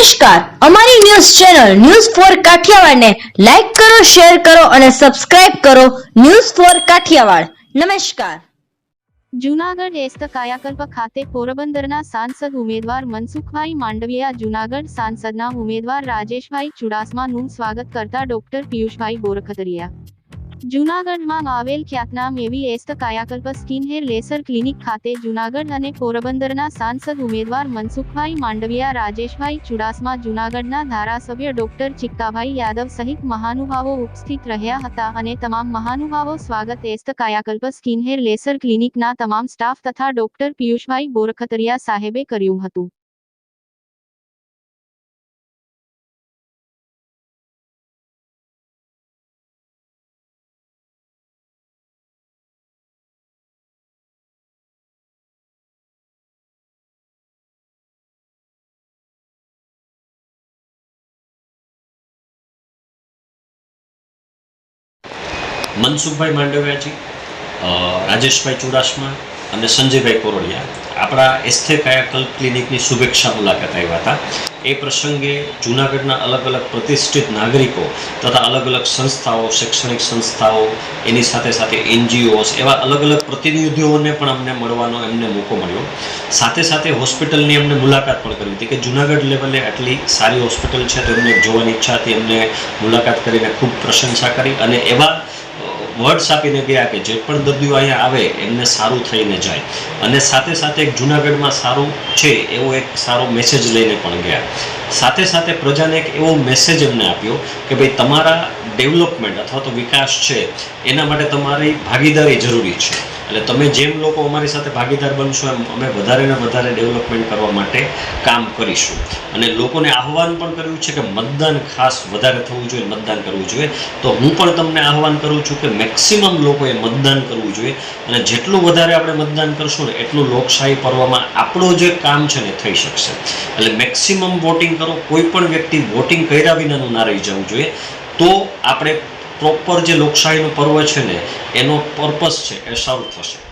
નમસ્કાર. અમારી news channel news four કાઠિયાવાડને લાઈક કરો, શેર કરો અને સબસ્ક્રાઇબ કરો ન્યૂઝ ફોર કાઠિયાવાડ. નમસ્કાર. જુનાગઢ એસ્ત કાયાકલ્પ ખાતે પોરબંદરના સાંસદ ઉમેદવાર મનસુખભાઈ માંડવિયા, જુનાગઢ સાંસદના ઉમેદવાર રાજેશભાઈ ચુડાસમાનું સ્વાગત કરતા ડોક્ટર પિયુષભાઈ બોરખતરિયા જૂનાગઢમાં આવેલ ખ્યાતનામ એવી એસ્ત કાયાકલ્પ સ્કિનહેર લેસર ક્લિનિક ખાતે જૂનાગઢ અને પોરબંદરના સાંસદ ઉમેદવાર મનસુખભાઈ માંડવિયા, રાજેશભાઈ ચુડાસમા, જૂનાગઢના ધારાસભ્ય ડોક્ટર ચિક્કાભાઈ યાદવ સહિત મહાનુભાવો ઉપસ્થિત રહ્યા હતા અને તમામ મહાનુભાવો સ્વાગત એસ્ત કાયાકલ્પ સ્કિન હેર લેસર ક્લિનિકના તમામ સ્ટાફ તથા ડોક્ટર પિયુષભાઈ બોરખતરિયા સાહેબે કર્યું હતું. મનસુખભાઈ માંડવિયાજી રાજેશભાઈ ચુડાસમા અને સંજયભાઈ કોરોડિયા. આપણા એસ્થે કાયાકલ્પ ક્લિનિકની શુભેચ્છા મુલાકાત આવ્યા હતા. એ પ્રસંગે જૂનાગઢના અલગ અલગ પ્રતિષ્ઠિત નાગરિકો તથા અલગ અલગ સંસ્થાઓ, શૈક્ષણિક સંસ્થાઓ, એની સાથે સાથે એનજીઓસ એવા અલગ અલગ પ્રતિનિધિઓને પણ અમને મળવાનો એમને મોકો મળ્યો. સાથે સાથે હોસ્પિટલની અમને મુલાકાત પણ કરી હતી કે જૂનાગઢ લેવલે આટલી સારી હોસ્પિટલ છે તો એમને જોવાની ઈચ્છા હતી, એમને મુલાકાત કરીને ખૂબ પ્રશંસા કરી અને એવા વર્ડ્સ આપીને ગયા કે જે પણ દર્દીઓ અહીંયા આવે, એમને સારું થઈને જાય. અને સાથે સાથે એક જૂનાગઢમાં સારું છે એવો એક સારો મેસેજ લઈને પણ ગયા. સાથે સાથે પ્રજાને એક એવો મેસેજ એમને આપ્યો કે ભાઈ તમારા ડેવલપમેન્ટ અથવા તો વિકાસ છે, એના માટે તમારી ભાગીદારી જરૂરી છે. એટલે તમે જેમ લોકો અમારી સાથે ભાગીદાર બનશો એમ અમે વધારે ને વધારે ડેવલપમેન્ટ કરવા માટે કામ કરીશું. અને લોકોને આહવાન પણ કર્યું છે કે મતદાન ખાસ વધારે થવું જોઈએ, મતદાન કરવું જોઈએ. તો હું પણ તમને આહવાન કરું છું કે મેક્સિમમ લોકોએ મતદાન કરવું જોઈએ. અને જેટલું વધારે આપણે મતદાન કરશું ને એટલું લોકશાહી પર્વમાં આપણું જે કામ છે ને થઈ શકશે. એટલે મેક્સિમમ વોટિંગ કરો. કોઈ પણ વ્યક્તિ વોટિંગ કર્યા વિનાનું ના રહી જવું જોઈએ. તો આપણે પ્રોપર જે લોકશાહીનું પર્વ છે ને એનો પર્પસ છે એ સારું થશે.